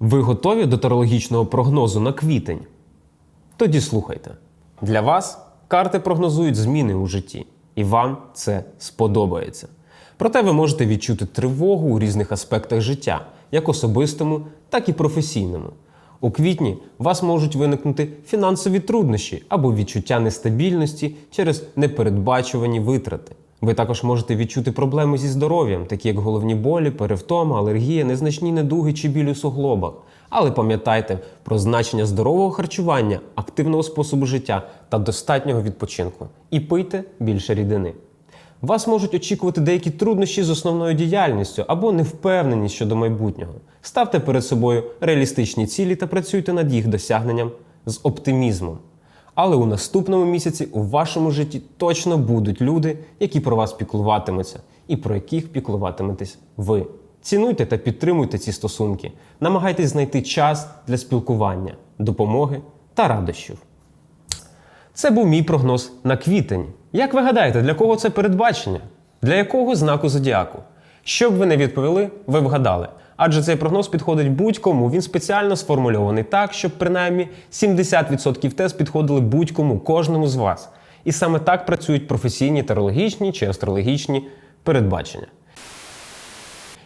Ви готові до тарологічного прогнозу на квітень? Тоді слухайте. Для вас карти прогнозують зміни у житті, і вам це сподобається. Проте ви можете відчути тривогу у різних аспектах життя, як особистому, так і професійному. У квітні у вас можуть виникнути фінансові труднощі або відчуття нестабільності через непередбачувані витрати. Ви також можете відчути проблеми зі здоров'ям, такі як головні болі, перевтома, алергія, незначні недуги чи біль у суглобах. Але пам'ятайте про значення здорового харчування, активного способу життя та достатнього відпочинку. І пийте більше рідини. Вас можуть очікувати деякі труднощі з основною діяльністю або невпевненість щодо майбутнього. Ставте перед собою реалістичні цілі та працюйте над їх досягненням з оптимізмом. Але у наступному місяці у вашому житті точно будуть люди, які про вас піклуватимуться, і про яких піклуватиметесь ви. Цінуйте та підтримуйте ці стосунки. Намагайтесь знайти час для спілкування, допомоги та радощів. Це був мій прогноз на квітень. Як ви гадаєте, для кого це передбачення? Для якого знаку зодіаку? Що б ви не відповіли, ви вгадали. Адже цей прогноз підходить будь-кому. Він спеціально сформульований так, щоб принаймні 70% тез підходили будь-кому, кожному з вас. І саме так працюють професійні тарологічні чи астрологічні передбачення.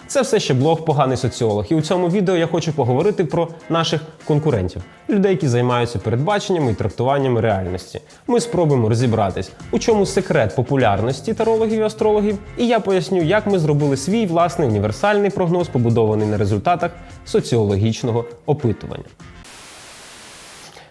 Це все ще блог Поганий соціолог. І у цьому відео я хочу поговорити про наших конкурентів, людей, які займаються передбаченнями і трактуваннями реальності. Ми спробуємо розібратись, у чому секрет популярності тарологів і астрологів, і я поясню, як ми зробили свій власний універсальний прогноз, побудований на результатах соціологічного опитування.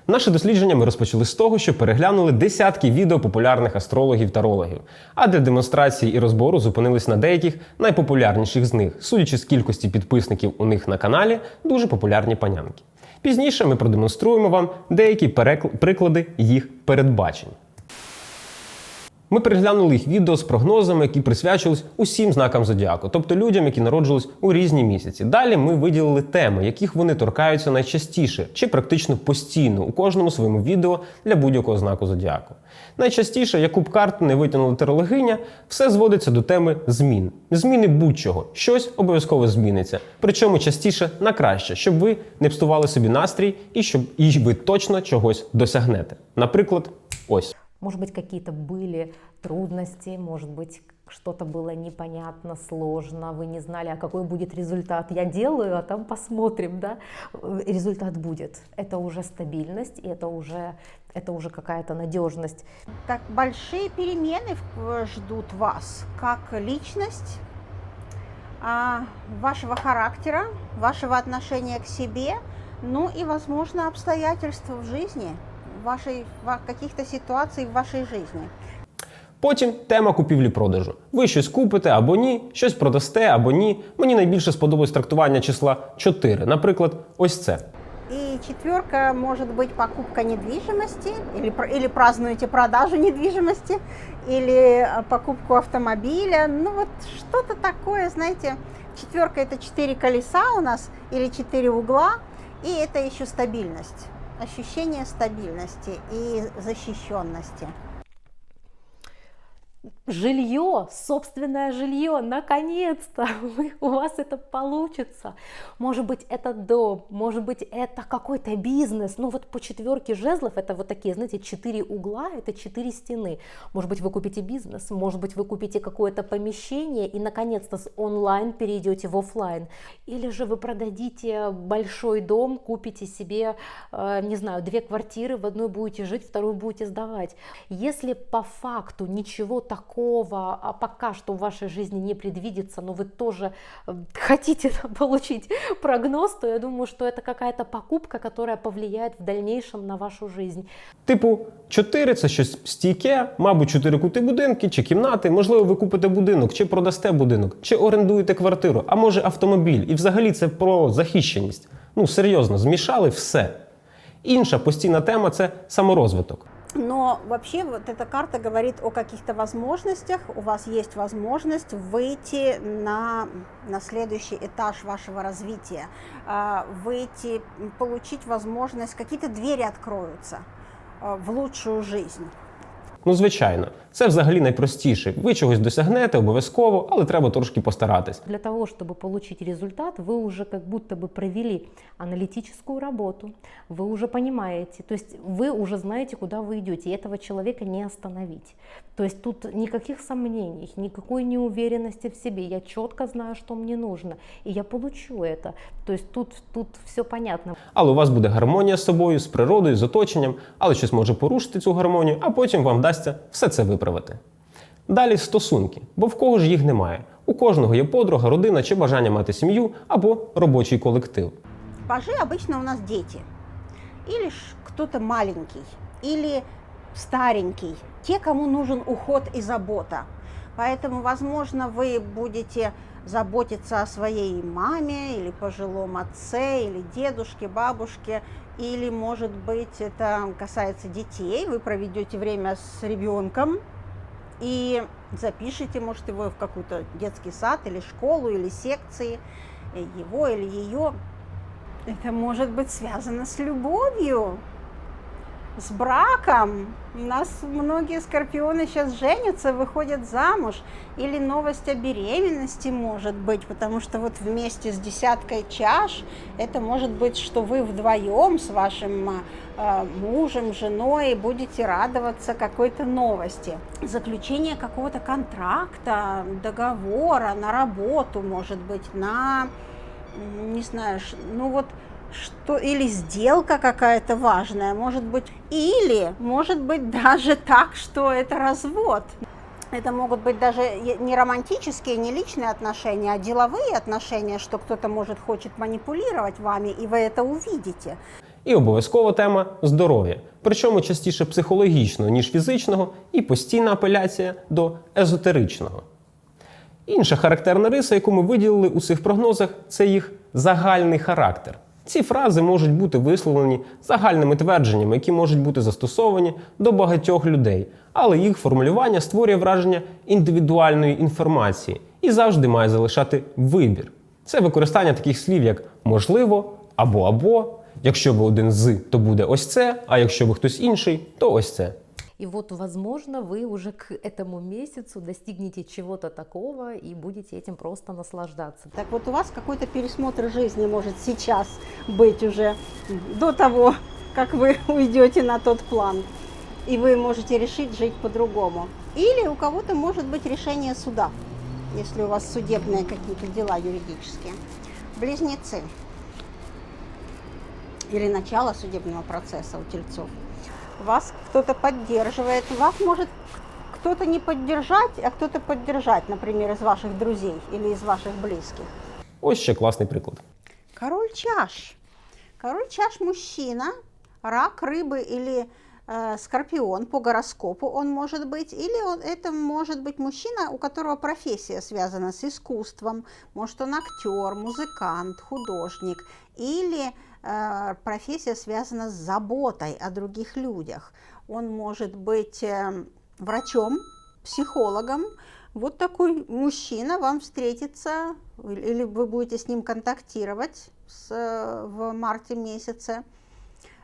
Наше дослідження ми розпочали з того, що переглянули десятки відео популярних астрологів та рологів. а для демонстрації і розбору зупинились на деяких найпопулярніших з них, судячи з кількості підписників у них на каналі, дуже популярні панянки. Пізніше ми продемонструємо вам деякі перекл- приклади їх передбачень. Ми переглянули їх відео з прогнозами, які присвячувались усім знакам зодіаку, тобто людям, які народжились у різні місяці. Далі ми виділили теми, яких вони торкаються найчастіше чи практично постійно у кожному своєму відео для будь-якого знаку зодіаку. Найчастіше, яку б карту не витягнула терологиня, все зводиться до теми змін. Зміни будь-чого, щось обов'язково зміниться. Причому частіше на краще, щоб ви не пстували собі настрій і щоб і ви точно чогось досягнете. Наприклад, ось. Может быть, какие-то были трудности, может быть, что-то было непонятно, сложно, вы не знали, а какой будет результат. Я делаю, а там посмотрим, да, Э, результат будет. Это уже стабильность, и это уже, это уже какая-то надежность. Так большие перемены в- ждут вас, как личность, а, вашего характера, вашего отношения к себе, ну и, возможно, обстоятельства в жизни, вашей, ва- каких-то ситуаций в вашей жизни. Потім тема купівлі-продажу. Ви щось купите або ні, щось продасте або ні. Мені найбільше сподобалось трактування числа 4. Наприклад, ось це. И четверка может быть покупка недвижимости, или, пр- или празднуете продажу недвижимости, или э, покупку автомобиля. Ну вот что-то такое, знаете, четверка это четыре колеса у нас, или четыре угла, и это еще стабильность, ощущение стабильности и защищенности. Жилье, собственное жилье, наконец-то вы- у вас это получится. Может быть, это дом, может быть, это какой-то бизнес. Ну вот по четверке жезлов это вот такие, знаете, четыре угла, это четыре стены. Может быть, вы купите бизнес, может быть, вы купите какое-то помещение и, наконец-то, с онлайн перейдете в офлайн. Или же вы продадите большой дом, купите себе, э, не знаю, две квартиры, в одной будете жить, вторую будете сдавать. Если по факту ничего такого а пока что в вашей жизни не предвидится, но вы тоже э, хотите получить прогноз, то я думаю, что это какая-то покупка, которая повлияет в дальнейшем на вашу жизнь. Типу, 4 це щось стійке, мабуть, 4 кути будинки чи кімнати. Можливо, ви купите будинок, чи продасте будинок, чи орендуєте квартиру, а може автомобіль. І взагалі це про захищеність. Ну, серйозно, змішали все. Інша постійна тема це саморозвиток. Но вообще вот эта карта говорит о каких-то возможностях. У вас есть возможность выйти на, на следующий этаж вашего развития, а, выйти, м, получить возможность, какие-то двери откроются а, в лучшую жизнь. Ну, звичайно, це взагалі найпростіше. Ви чогось досягнете обов'язково, але треба трошки постаратись. Для того, чтобы получить результат, вы уже как будто бы провели аналитическую работу, вы уже понимаете, то есть вы уже знаете, куда вы идете, и этого человека не остановить. То есть тут никаких сомнений, никакой неуверенности в себе. Я четко знаю, что мне нужно, и я получу это. То есть тут, тут все понятно. Але у вас буде гармонія з собою, з природою, з оточенням, але щось може порушити цю гармонію, а потім вам вдасться все це виправити. Далі стосунки, бо в кого ж їх немає. У кожного є подруга, родина чи бажання мати сім'ю або робочий колектив. Пажи обычно у нас дети. Или ж кто-то маленький, или старенький. Те, кому нужен уход и забота. Поэтому, возможно, вы будете заботиться о своей маме или пожилом отце, или дедушке, бабушке, или, может быть, это касается детей. Вы проведете время с ребенком и запишите, может, его в какой-то детский сад или школу, или секции, э, его или ее. Это может быть связано с любовью, С браком. У нас многие скорпионы сейчас женятся, выходят замуж. Или новость о беременности может быть, потому что вот вместе с десяткой чаш это может быть, что вы вдвоем с вашим э, мужем, женой будете радоваться какой-то новости. Заключение какого-то контракта, договора на работу, может быть, на не знаю, ну вот что или сделка какая-то важная, может быть, или может быть даже так, что это развод. Это могут быть даже е- не романтические, не личные отношения, а деловые отношения, что кто-то может хочет манипулировать вами, и вы это увидите. І обов'язкова тема здоров'я, причому частіше психологічного, ніж фізичного, і постійна апеляція до езотеричного. Інша характерна риса, яку ми виділили у цих прогнозах, це їх загальний характер. Ці фрази можуть бути висловлені загальними твердженнями, які можуть бути застосовані до багатьох людей, але їх формулювання створює враження індивідуальної інформації і завжди має залишати вибір. Це використання таких слів, як можливо або або. Якщо ви один з, то буде ось це, а якщо ви хтось інший, то ось це. И вот, возможно, вы уже к этому месяцу достигнете чего-то такого и будете этим просто наслаждаться. Так вот у вас какой-то пересмотр жизни может сейчас быть уже до того, как вы уйдете на тот план. И вы можете решить жить по-другому. Или у кого-то может быть решение суда, если у вас судебные какие-то дела юридические. Близнецы. Или начало судебного процесса у тельцов. Вас кто-то поддерживает. Вас может кто-то не поддержать, а кто-то поддержать, например, из ваших друзей или из ваших близких. Ось ще класний приклад. Король чаш. Король чаш мужчина, рак, рыбы или э, скорпион по гороскопу он может быть, или он, это может быть мужчина, у которого профессия связана с искусством, может он актер, музыкант, художник, или э, профессия связана с заботой о других людях. Он может быть э, врачом, психологом, вот такой мужчина вам встретится, или вы будете с ним контактировать с, э, в марте месяце,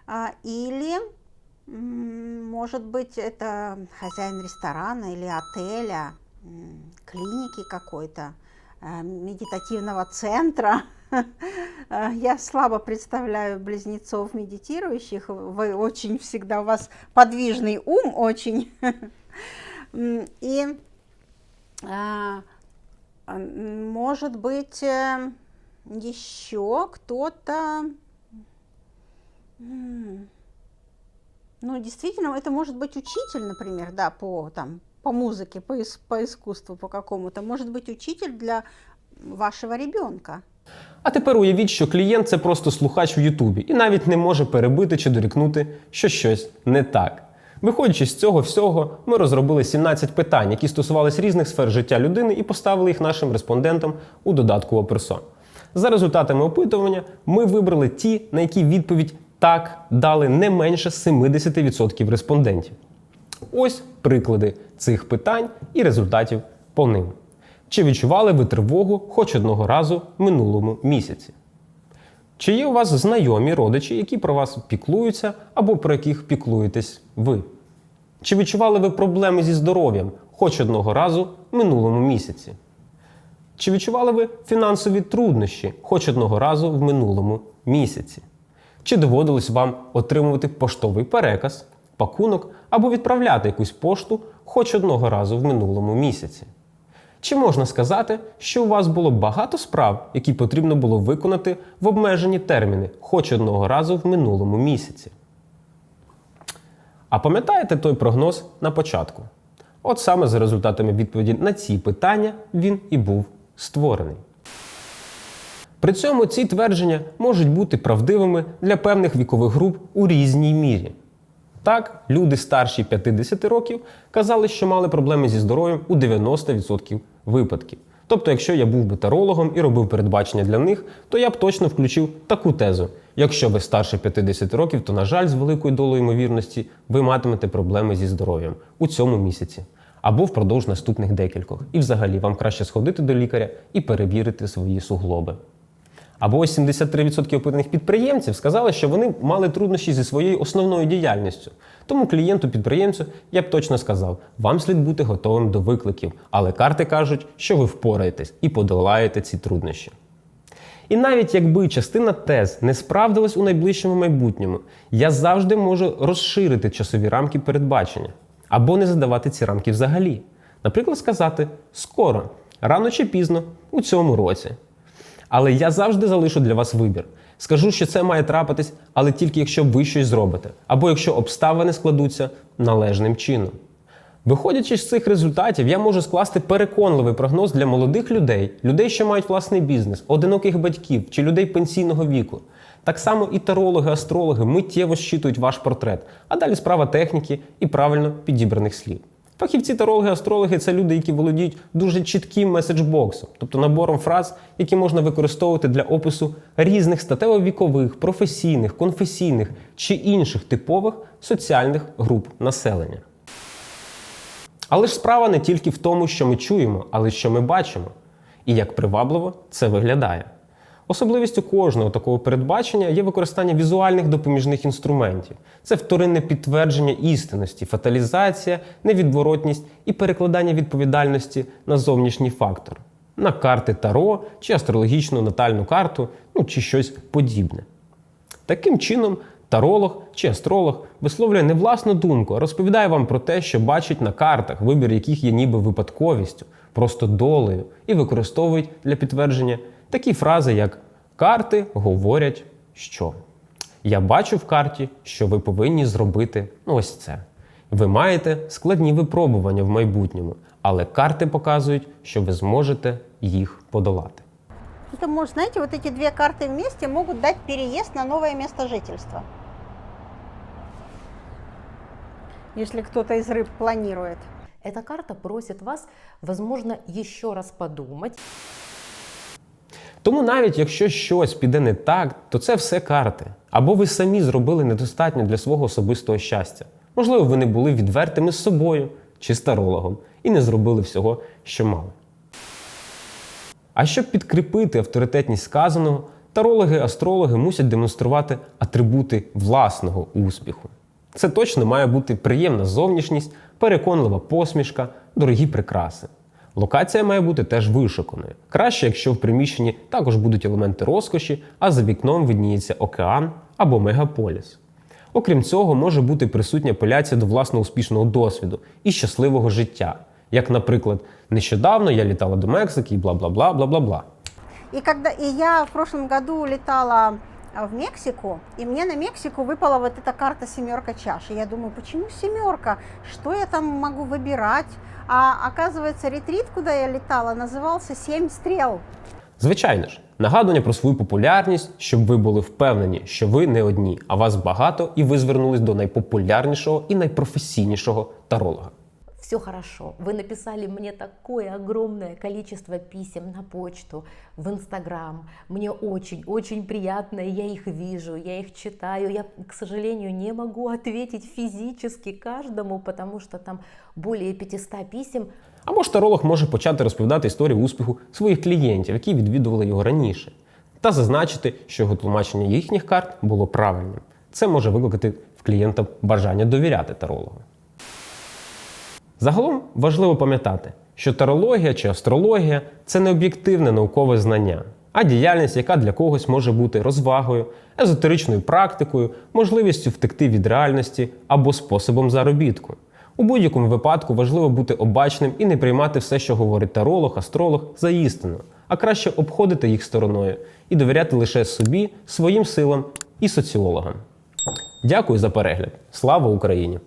А, или, может быть, это хозяин ресторана или отеля, клиники какой-то, э, медитативного центра. Э, Я слабо представляю близнецов медитирующих. Вы очень всегда, у вас подвижный ум очень. И м, может быть, э, еще кто-то... м, Ну, действительно, это может быть учитель, например, да, по, там, по музыке, по, ис- по искусству, по какому-то. Может быть, учитель для вашего ребенка. А тепер уявіть, що клієнт це просто слухач в Ютубі і навіть не може перебити чи дорікнути, що щось не так. Виходячи з цього всього, ми розробили 17 питань, які стосувались різних сфер життя людини, і поставили їх нашим респондентам у додатку Оперсон. За результатами опитування ми вибрали ті, на які відповідь так дали не менше 70% респондентів. Ось приклади цих питань і результатів по ним. Чи відчували ви тривогу хоч одного разу в минулому місяці? Чи є у вас знайомі родичі, які про вас піклуються або про яких піклуєтесь ви? Чи відчували ви проблеми зі здоров'ям хоч одного разу в минулому місяці? Чи відчували ви фінансові труднощі хоч одного разу в минулому місяці? Чи доводилось вам отримувати поштовий переказ, пакунок або відправляти якусь пошту хоч одного разу в минулому місяці? Чи можна сказати, що у вас було багато справ, які потрібно було виконати в обмежені терміни хоч одного разу в минулому місяці? А пам'ятаєте той прогноз на початку? От саме за результатами відповіді на ці питання він і був створений. При цьому ці твердження можуть бути правдивими для певних вікових груп у різній мірі. Так, люди старші 50 років казали, що мали проблеми зі здоров'ям у 90% випадків. Тобто, якщо я був би тарологом і робив передбачення для них, то я б точно включив таку тезу. Якщо ви старше 50 років, то, на жаль, з великою долею ймовірності ви матимете проблеми зі здоров'ям у цьому місяці або впродовж наступних декількох. І взагалі вам краще сходити до лікаря і перевірити свої суглоби. Або 73% опитаних підприємців сказали, що вони мали труднощі зі своєю основною діяльністю. Тому клієнту-підприємцю я б точно сказав, вам слід бути готовим до викликів, але карти кажуть, що ви впораєтесь і подолаєте ці труднощі. І навіть якби частина тез не справдилась у найближчому майбутньому, я завжди можу розширити часові рамки передбачення або не задавати ці рамки взагалі. Наприклад, сказати скоро, рано чи пізно, у цьому році. Але я завжди залишу для вас вибір. Скажу, що це має трапитись, але тільки якщо ви щось зробите, або якщо обставини складуться належним чином. Виходячи з цих результатів, я можу скласти переконливий прогноз для молодих людей, людей, що мають власний бізнес, одиноких батьків чи людей пенсійного віку. Так само і тарологи, астрологи миттєво щитують ваш портрет, а далі справа техніки і правильно підібраних слів. Фахівці тарологи, астрологи це люди, які володіють дуже чітким меседжбоксом, тобто набором фраз, які можна використовувати для опису різних статево-вікових, професійних, конфесійних чи інших типових соціальних груп населення. Але ж справа не тільки в тому, що ми чуємо, але й що ми бачимо, і як привабливо це виглядає. Особливістю кожного такого передбачення є використання візуальних допоміжних інструментів. Це вторинне підтвердження істинності, фаталізація, невідворотність і перекладання відповідальності на зовнішній фактор, на карти Таро чи астрологічну натальну карту, ну чи щось подібне. Таким чином, таролог чи астролог висловлює не власну думку, а розповідає вам про те, що бачить на картах, вибір яких є ніби випадковістю, просто долею, і використовують для підтвердження такі фрази, як карти говорять, що я бачу в карті, що ви повинні зробити ось це. Ви маєте складні випробування в майбутньому, але карти показують, що ви зможете їх подолати. Это может, знаете, вот эти две карты вместе могут дать переезд на новое место жительства. Если кто-то из рыб планирует. Эта карта просит вас, возможно, еще раз подумать. Тому навіть якщо щось піде не так, то це все карти. Або ви самі зробили недостатньо для свого особистого щастя. Можливо, ви не були відвертими з собою чи старологом і не зробили всього, що мали. А щоб підкріпити авторитетність сказаного, тарологи, астрологи мусять демонструвати атрибути власного успіху. Це точно має бути приємна зовнішність, переконлива посмішка, дорогі прикраси. Локація має бути теж вишуканою. Краще, якщо в приміщенні також будуть елементи розкоші, а за вікном видніється океан або мегаполіс. Окрім цього, може бути присутня апеляція до власного успішного досвіду і щасливого життя. Як, наприклад, нещодавно я літала до Мексики і бла бла бла бла бла бла. И когда и я в прошлом году летала а, в Мексику, и мне на Мексику выпала вот эта карта семерка чаш. И я думаю, почему семерка? Что я там могу выбирать? А оказывается, ретрит, куда я летала, назывался «Семь стрел». Звичайно ж, нагадування про свою популярність, щоб ви були впевнені, що ви не одні, а вас багато, і ви звернулись до найпопулярнішого і найпрофесійнішого таролога. Все хорошо. Вы написали мне такое огромное количество писем на почту, в Инстаграм. Мне очень-очень приятно, я их вижу, я их читаю. Я, к сожалению, не могу ответить физически каждому, потому что там более 500 писем. Або ж таролог може почати розповідати історію успіху своїх клієнтів, які відвідували його раніше, та зазначити, що його тлумачення їхніх карт було правильним. Це може викликати в клієнта бажання довіряти тарологу. Загалом важливо пам'ятати, що тарологія чи астрологія це не об'єктивне наукове знання, а діяльність, яка для когось може бути розвагою, езотеричною практикою, можливістю втекти від реальності або способом заробітку. У будь-якому випадку важливо бути обачним і не приймати все, що говорить таролог, астролог, за істину, а краще обходити їх стороною і довіряти лише собі, своїм силам і соціологам. Дякую за перегляд. Слава Україні!